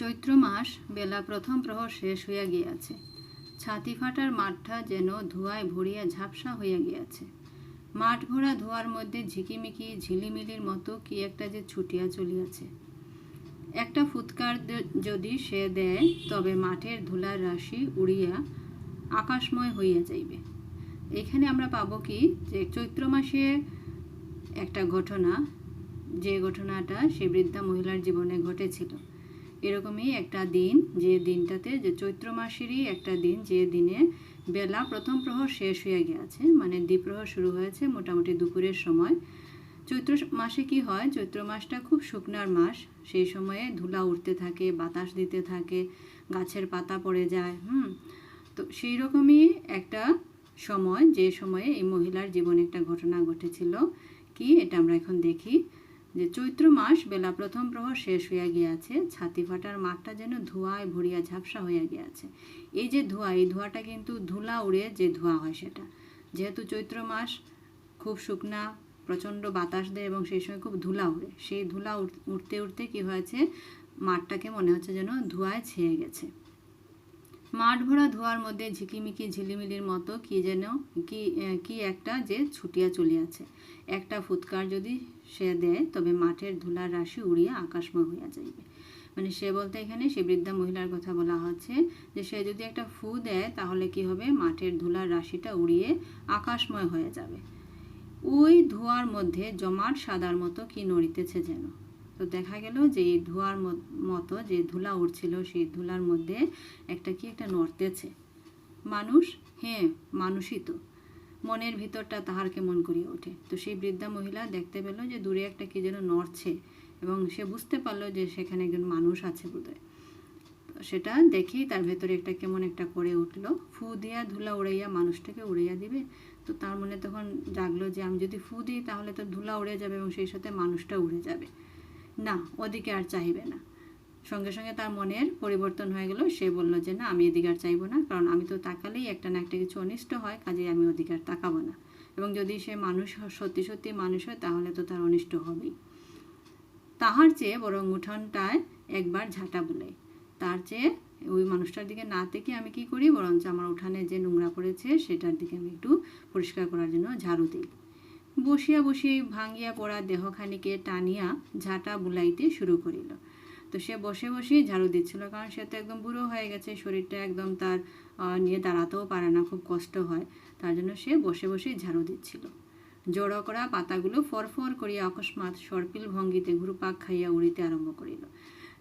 চৈত্র মাস বেলা প্রথম প্রহর শেষ হইয়া গিয়াছে। ছাতি ফাটার মাঠটা যেন ধোঁয়ায় ভরিয়া ঝাপসা হইয়া গিয়াছে। মাঠ ভরা ধোঁয়ার মধ্যে ঝিকিমিকি, ঝিলিমিলির মতো কি একটা যে ছুটিয়া চলিয়াছে। একটা ফুৎকার যদি সে দেয়, তবে মাঠের ধুলার রাশি উড়িয়া আকাশময় হইয়া যাইবে। এখানে আমরা পাবো কি, যে চৈত্র মাসে একটা ঘটনা, যে ঘটনাটা সে বৃদ্ধা মহিলার জীবনে ঘটেছিল। এরকমই একটা দিন, যে দিনটাতে, যে চৈত্র মাসেরই একটা দিন, যে দিনে বেলা প্রথম প্রহর শেষ হয়ে গিয়েছে মানে দ্বিপ্রহর শুরু হয়েছে মোটামুটি দুপুরের সময়। চৈত্র মাসে কি হয়? চৈত্র মাসটা খুব শুকনার মাস। সেই সময়ে ধুলা উঠতে থাকে, বাতাস দিতে থাকে, গাছের পাতা পড়ে যায়, হুম? তো সেই রকমই একটা সময়, যে সময়ে এই মহিলার জীবনে একটা ঘটনা ঘটেছিল। কি? এটা আমরা এখন দেখি। যে চৈত্র মাস বেলা প্রথম প্রহর শেষ হইয়া গিয়াছে, ছাতি ফাটার মাঠটা যেন ধোঁয়ায় ভরিয়া ঝাপসা হইয়া গিয়াছে। এই যে ধোঁয়া, এই ধোঁয়াটা কিন্তু ধুলা উড়ে যে ধোঁয়া হয় সেটা। যেহেতু চৈত্র মাস খুব শুকনা, প্রচণ্ড বাতাস দেয় এবং সেই সময় খুব ধুলা উড়ে। সেই ধুলা উঠ- উঠতে উঠতে কি হয়েছে, মাঠটাকে মনে হচ্ছে যেন ধোঁয়ায় ছেয়ে গেছে। মাঠ ভরা ধোয়ার মধ্যে ঝিকিমিকি ঝিলিমিলির মতো কি যেন, কি কি একটা যে ছুটিয়া চলিয়াছে। একটা ফুৎকার যদি সে দেয়, তবে মাঠের ধুলার রাশি উড়িয়া আকাশময় হইয়া যাইবে। মানে সে বলতে এখানে সে বৃদ্ধা মহিলার কথা বলা হচ্ছে যে, সে যদি একটা ফু দেয়, তাহলে কি হবে? মাঠের ধুলার রাশিটা উড়িয়ে আকাশময় হয়ে যাবে। ওই ধোঁয়ার মধ্যে জমাট সাদার মতো কি নড়িতেছে যেন? তো দেখা গেল যে ধোঁয়ার মতো যে ধুলা উঠছিল সেই ধুলার মধ্যে একটা কি একটা নড়তেছে। মানুষ? হ্যাঁ মানুষই তো। মনের ভিতরটা তাহার কেমন করিয়া ওঠে। তো সেই বৃদ্ধা মহিলা দেখতে পেল যে দূরে একটা কি যেন নড়ছে এবং সে বুঝতে পারল যে সেখানে একজন মানুষ আছে বোধহয়। সেটা দেখেই তার ভেতরে একটা কেমন একটা করে উঠল। ফু দিয়া ধুলা উড়াইয়া মানুষটাকে উড়াইয়া দিবে। তো তার মনে তখন জাগলো যে আমি যদি ফু দিই তাহলে তো ধুলা উড়ে যাবে এবং সেই সাথে মানুষটা উড়ে যাবে। না, ওদিকে আর চাইবে না। সঙ্গে সঙ্গে তার মনের পরিবর্তন হয়ে গেল। সে বলল যে, না, আমি এদিকে আর চাইব না, কারণ আমি তো তাকালেই একটা না একটা কিছু অনিষ্ট হয় কাজে আমি ওদিকে আর তাকাবো না। এবং যদি সে মানুষ সত্যি সত্যি মানুষ হয়, তাহলে তো তার অনিষ্ট হবেই। তাহার চেয়ে বরং উঠানটায় একবার ঝাঁটা বলে। তার চেয়ে ওই মানুষটার দিকে না থেকে আমি কি করি? বরঞ্চ আমার উঠানে যে নোংরা পড়েছে, সেটার দিকে আমি একটু পরিষ্কার করার জন্য ঝাড়ু দিই। বসিয়া বসিয়া ভাঙ্গিয়া পড়া দেহখানিকে টানিয়া ঝাঁটা বুলাইতে শুরু করিল। তো সে বসে বসেই ঝাড়ু দিচ্ছিল, কারণ সে তো একদম বুড়ো হয়ে গেছে, শরীরটা একদম তার নিয়ে দাঁড়াতেও পারে না, খুব কষ্ট হয়, তার জন্য সে বসে বসেই ঝাড়ু দিচ্ছিল। জড়ো করা পাতাগুলো ফরফর করিয়া অকস্মাৎ সর্পিল ভঙ্গিতে ঘুরপাক খাইয়া উড়িতে আরম্ভ করিল।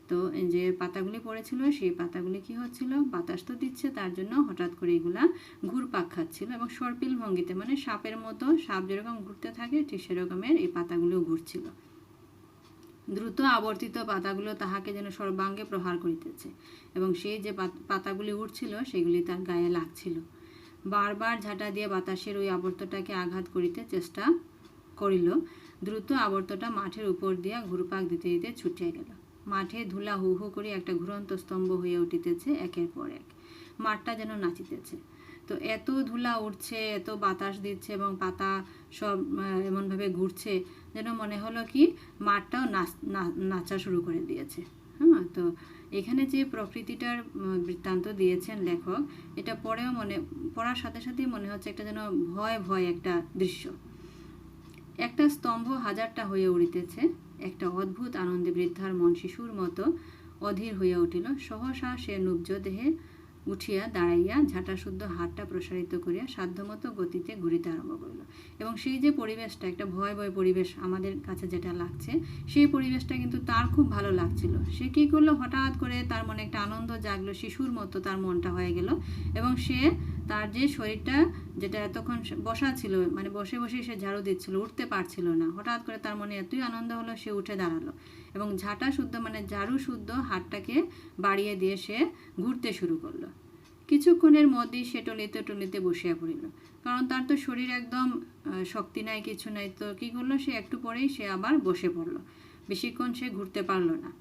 তো যে পাতাগুলি পড়েছিল, সেই পাতাগুলি কি হচ্ছিল? বাতাস তো দিচ্ছে, তার জন্য হঠাৎ করে এগুলা ঘুরপাক খাচ্ছিল এবং সর্পিল ভঙ্গিতে মানে সাপের মতো সাপ যেরকম ঘুরতে থাকে, ঠিক সেরকমের এই পাতাগুলো ঘুরছিল। দ্রুত আবর্তিত পাতাগুলো তাহাকে যেন সর্বাঙ্গে প্রহার করিতেছে এবং সেই যে পাত- পাতাগুলি উঠছিল সেগুলি তার গায়ে লাগছিল। বারবার ঝাঁটা দিয়ে বাতাসের ওই আবর্তটাকে আঘাত করিতে চেষ্টা করিল। দ্রুত আবর্তটা মাঠের উপর দিয়া ঘুরপাক দিতে দিতে ছুটিয়া গেল। মাঠে ধুলা হু হু করে একটা ঘুরন্ত স্তম্ভ হয়ে উঠিতেছে একের পর এক। মাঠটা যেন নাচিতেছে। তো এত ধুলা উঠছে এত বাতাস দিচ্ছে এবং পাতা সব এমনভাবে ঘুরছে যেন মনে হলো কি মাঠটাও নাচ শুরু করে দিয়েছে। হ্যাঁ তো এখানে যে প্রকৃতিটার বৃত্তান্ত দিয়েছেন লেখক, এটা পড়েও মনে, পড়ার সাথে সাথেই মনে হচ্ছে একটা যেন ভয় ভয় একটা দৃশ্য। একটা স্তম্ভ হাজারটা হয়ে উড়িতেছে। একটা অদ্ভুত আনন্দে বৃদ্ধার মন শিশুর মতো অধীর হইয়া উঠিল। সহসা সে নুব্জ দেহে উঠিয়া দাঁড়াইয়া ঝাঁটা শুদ্ধ হাতটা প্রসারিত করিয়া সাধ্যমতো গতিতে ঘুরিতে আরম্ভ করিল। এবং সেই যে পরিবেশটা, একটা ভয় ভয় পরিবেশ আমাদের কাছে যেটা লাগছে, সেই পরিবেশটা কিন্তু তার খুব ভালো লাগছিল। সে কী করল? হঠাৎ করে তার মনে একটা আনন্দ জাগলো, শিশুর মতো তার মনটা হয়ে গেল। এবং সে তার যে শরীরটা যেটা এতক্ষণ বসা ছিল মানে বসে বসে সে ঝাড়ু দিচ্ছিল, উঠতে পারছিল না। হঠাৎ করে তার মনে এতই আনন্দ হলো, সে উঠে দাঁড়াল এবং ঝাঁটা শুদ্ধ মানে ঝাড়ু শুদ্ধ হাতটাকে বাড়িয়ে দিয়ে সে ঘুরতে শুরু করল। কিছুক্ষণের মধ্যেই সে টলিতে টলিতে বসিয়া পড়িল। কারণ তার তো শরীর একদম শক্তি নাই, কিছু নাই, তো কী করল সে? একটু পরেই সে আবার বসে পড়ল। বেশিক্ষণ সে ঘুরতে পারল না।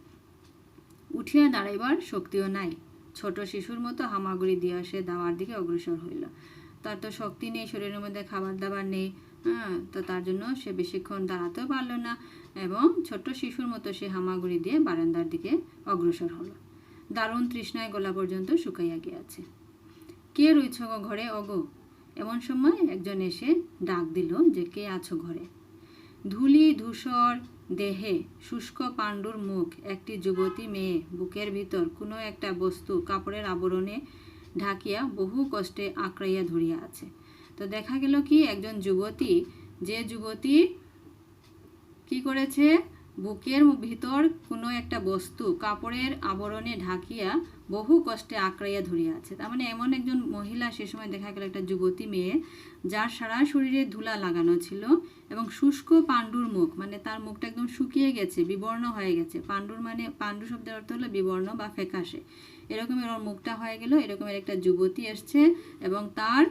উঠিয়া দাঁড়াইবার শক্তিও নাই। ছোট শিশুর মতো হামাগুড়ি দিয়া সে দাওয়ার দিকে অগ্রসর হইল। তার তো শক্তি নেই, শরীরের মধ্যে খাবার দাবার নেই হ্যাঁ তো তার জন্য সে বেশিক্ষণ দাঁড়াতেও পারল না এবং ছোট্ট শিশুর মতো সে হামাগুড়ি দিয়ে বারান্দার দিকে অগ্রসর হলো। দারুণ তৃষ্ণায় গলা পর্যন্ত শুকাইয়া গিয়াছে। কে রইছ গো ঘরে? অগো, এমন সময় একজন এসে ডাক দিল যে, কে আছো ঘরে? ধুলি, ধূসর, দেহে শুষ্ক পাণ্ডুর মুখ, একটি যুবতী মেয়ে, বুকের ভিতর কোনো একটা বস্তু, কাপড়ের আবরণে ঢাকিয়া বহু কষ্টে আঁকড়াইয়া ধরিয়া আছে। তো দেখা গেল কি, একজন যুবতী, যে যুবতী কি করেছে, বুকের ভিতর কোনো একটা বস্তু, কাপড়ের আবরণে ঢাকিয়া বহু কষ্টে আঁকড়াইয়া ধরিয়া আছে। তার মানে এমন একজন মহিলা সে সময় দেখা গেল একটা যুবতী মেয়ে, যার সারা শরীরে ধুলা লাগানো ছিল এবং শুষ্ক পাণ্ডুর মুখ মানে তার মুখটা একদম শুকিয়ে গেছে, বিবর্ণ হয়ে গেছে। পাণ্ডুর মানে পাণ্ডু শব্দের অর্থ হলো বিবর্ণ বা ফ্যাকাশে। এরকমের ওর মুখটা হয়ে গেল, এরকমের একটা যুবতী এসছে এবং তার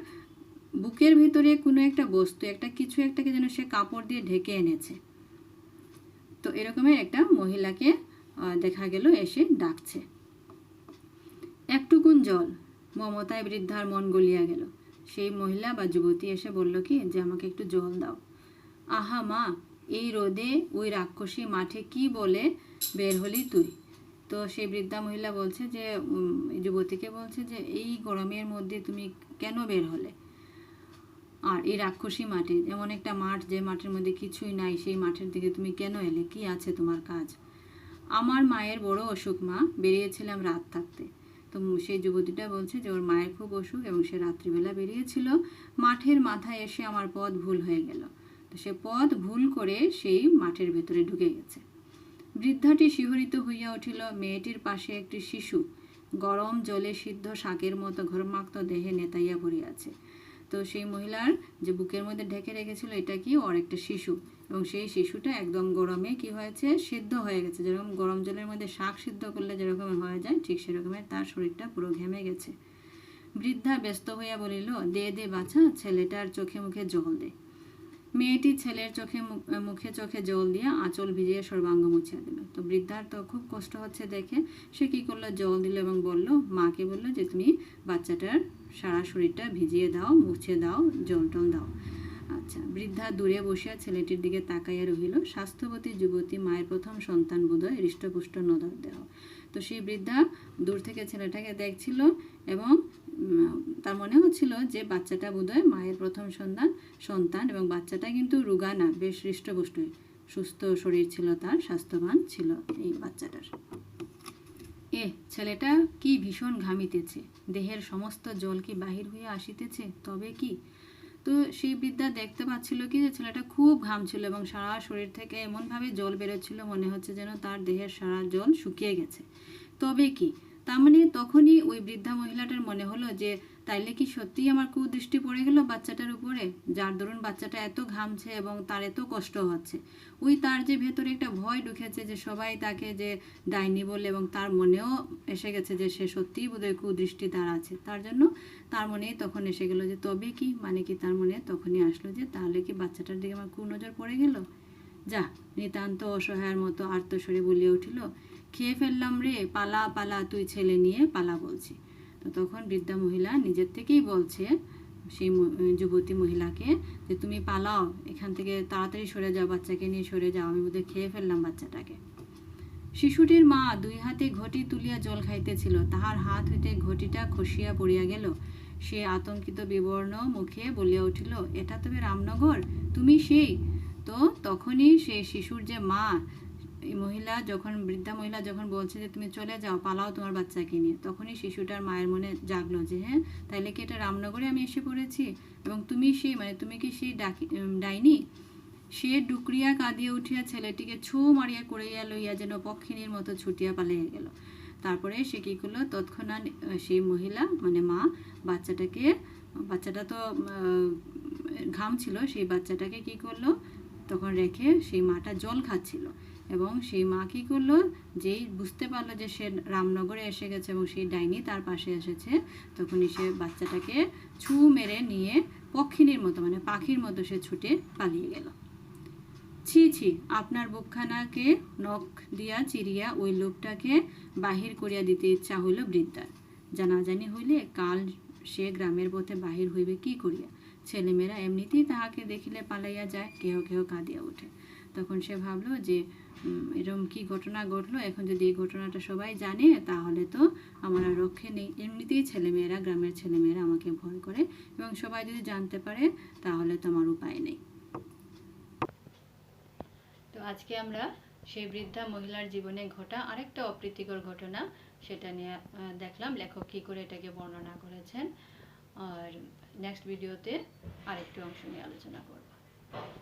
বুকের ভিতরে কোনো একটা বস্তু, একটা কিছু একটাকে যেন সে কাপড় দিয়ে ঢেকে এনেছে। তো এরকমের একটা মহিলাকে দেখা গেল, এসে ডাকছে। একটুকুন জল, মমতায় বৃদ্ধার মন গলিয়া গেল। সেই মহিলা বা যুবতী এসে বলল কি, যে আমাকে একটু জল দাও। আহা মা, এই রোদে ওই রাক্ষসী মাঠে কি বলে বের হলি তুই? তো সেই বৃদ্ধা মহিলা বলছে যে যুবতীকে বলছে যে, এই গরমের মধ্যে তুমি কেন বের হলে? আর এই রাক্ষসী মাঠে এমন একটা মাঠ যে মাঠের মধ্যে কিছুই নাই, সেই মাঠের দিকে তুমি কেন এলে? কি আছে তোমার কাজ? আমার মায়ের বড় অসুখ মা, বেরিয়েছিলাম রাত থাকতে। তো সেই যুবতীটা বলছে যে, ওর মায়ের খুব অসুখ এবং সে রাত্রিবেলা বেরিয়েছিল। মাঠের মাথায় এসে আমার পথ ভুল হয়ে গেল। তো সে পথ ভুল করে সেই মাঠের ভেতরে ঢুকে গেছে। বৃদ্ধাটি শিহরিত হইয়া উঠিল, মেয়েটির পাশে একটি শিশু। গরম জলে সিদ্ধ শাকের মতো ঘরমাক্ত দেহে নেতাইয়া পড়িয়াছে। তো সেই মহিলার যে বুকের মধ্যে ঢেকে রেখেছিল, এটা কি? ওর একটা শিশু। এবং সেই শিশুটা একদম গরমে কি হয়েছে? সিদ্ধ হয়ে গেছে। যেরকম গরম জলের মধ্যে শাক সিদ্ধ করলে যেরকম হয়ে যায়, ঠিক সেরকমের তার শরীরটা পুরো ঘেমে গেছে। বৃদ্ধা ব্যস্ত হইয়া বলিল, দে দে, বাছা, ছেলেটার চোখে মুখে জল দে। মেয়েটি ছেলের চোখে মুখে চোখে জল দিয়ে আঁচল ভিজিয়ে সর্বাঙ্গ মুছিয়ে দিল। তো বৃদ্ধার তো খুব কষ্ট হচ্ছে দেখে। সে কি করল? জল দিল এবং বলল, মাকে বলল যে তুমি বাচ্চাটার সারা শরীরটা ভিজিয়ে দাও, মুছে দাও, জল টল দাও। আচ্ছা বৃদ্ধা দূরে বসিয়া ছেলেটির দিকে তাকাইয়া রহিল। স্বাস্থ্যবতী যুবতী মায়ের প্রথম সন্তান বোধহয় হৃষ্টপুষ্ট নদর দেহ তো সেই বৃদ্ধা দূর থেকে ছেলেটাকে দেখছিল এবং তার মনে হচ্ছিল যে বাচ্চাটা বোধহয় মায়ের প্রথম সন্তান সন্তান এবং বাচ্চাটা কিন্তু রোগা না বেশ হৃষ্টপুষ্ট সুস্থ শরীর ছিল তার, স্বাস্থ্যবান ছিল এই বাচ্চাটার। এ, ছেলেটা কি ভীষণ ঘামিতেছে? দেহের সমস্ত জল কি বাহির হইয়া আসিতেছে? তবে কি? তো সেই বিদ্যা দেখতে পাচ্ছিল কি যে ছেলেটা খুব ঘামছিল এবং সারা শরীর থেকে এমনভাবে জল বেরোচ্ছিল মনে হচ্ছে যেন তার দেহের সারা জল শুকিয়ে গেছে। তবে কি? তার মানে তখনই ওই বৃদ্ধা মহিলাটার মনে হলো যে, তাইলে কি সত্যিই আমার কুদৃষ্টি পড়ে গেল বাচ্চাটার উপরে? যার দরুন বাচ্চাটা এত ঘামছে এবং তার এত কষ্ট হচ্ছে। ওই তার যে ভেতরে একটা ভয় ঢুকেছে যে, সবাই তাকে যে ডাইনি বলে এবং তার মনেও এসে গেছে যে, সে সত্যিই বোধহয় কুদৃষ্টি তার আছে। তার জন্য তার মনে তখন এসে গেল যে, তবে কি? মানে কি তার মনে তখনই আসলো যে, তাহলে কি বাচ্চাটার দিকে আমার কুনজর পড়ে গেল? যা, নিতান্ত অসহায়ের মতো আর্তস্বরে বলিয়া উঠিল, খেয়ে ফেললাম রে, পালা পালা, তুই ছেলে নিয়ে পালা, বলছি। তো তখন বৃদ্ধা মহিলা নিজের থেকেই বলছে, সেই যুবতী মহিলাকে যে, তুমি পালাও, এখান থেকে তাড়াতাড়ি সরে যাও, বাচ্চাকে নিয়ে সরে যাও, আমি বোধহয় খেয়ে ফেললাম বাচ্চাটাকে। শিশুটির মা দুই হাতে ঘটি তুলিয়া জল খাইতেছিল, তাহার হাত হইতে ঘটিটা খসিয়া পড়িয়া গেল। সে আতঙ্কিত বিবর্ণ মুখে বলিয়া উঠিল, এটা তবে রামনগর? তুমি সেই তো তখনই সেই শিশুর যে মা, এই মহিলা যখন, বৃদ্ধা মহিলা যখন বলছে যে, তুমি চলে যাও, পালাও তোমার বাচ্চাকে নিয়ে, তখনই শিশুটার মায়ের মনে জাগলো যে হ্যাঁ তাইলে কি এটা রামনগরে আমি এসে পড়েছি? এবং তুমি সেই মানে তুমি কি সেই ডাকি ডাইনি? সে ডুকরিয়া কাঁদিয়া উঠিয়া ছেলেটিকে ছু মারিয়া করিয়া লইয়া যেন পক্ষিণীর মতো ছুটিয়া পালাইয়া গেল। তারপরে সে কী করল? তৎক্ষণাৎ সেই মহিলা মানে মা, বাচ্চাটাকে, বাচ্চাটা তো ঘাম ছিল, সেই বাচ্চাটাকে কি করল? তখন রেখে সেই মাটা জল খাচ্ছিল এবং সেই মা কী করল? যেই বুঝতে পারল যে সে রামনগরে এসে গেছে এবং সেই ডাইনি তার পাশে এসেছে, তখনই সে বাচ্চাটাকে ছু মেরে নিয়ে পক্ষিণীর মতো মানে পাখির মতো সে ছুটে পালিয়ে গেল। ছি ছি, আপনার বুকখানাকে নখ দিয়া চিরিয়া ওই লোকটাকে বাহির করিয়া দিতে ইচ্ছা হইল বৃদ্ধার। জানাজানি হইলে কাল সে গ্রামের পথে বাহির হইবে কি করিয়া? ছেলেমেয়েরা এমনিতেই তাহাকে দেখিলে পালাইয়া যায়, কেহ কেহ কাঁদিয়া ওঠে। তখন সে ভাবলো যে এরকম কি ঘটনা ঘটলো? এখন যদি এই ঘটনাটা সবাই জানে, তাহলে তো আমার আর রক্ষে নেই। এমনিতেই ছেলেমেয়েরা, গ্রামের ছেলেমেয়েরা আমাকে ভয় করে এবং সবাই যদি জানতে পারে, তাহলে তো আমার উপায় নেই। তো আজকে আমরা সেই বৃদ্ধা মহিলার জীবনে ঘটা আরেকটা অপ্রীতিকর ঘটনা, সেটা নিয়ে দেখলাম লেখক কী করে এটাকে বর্ণনা করেছেন। আর নেক্সট ভিডিওতে আরেকটু অংশ নিয়ে আলোচনা করব।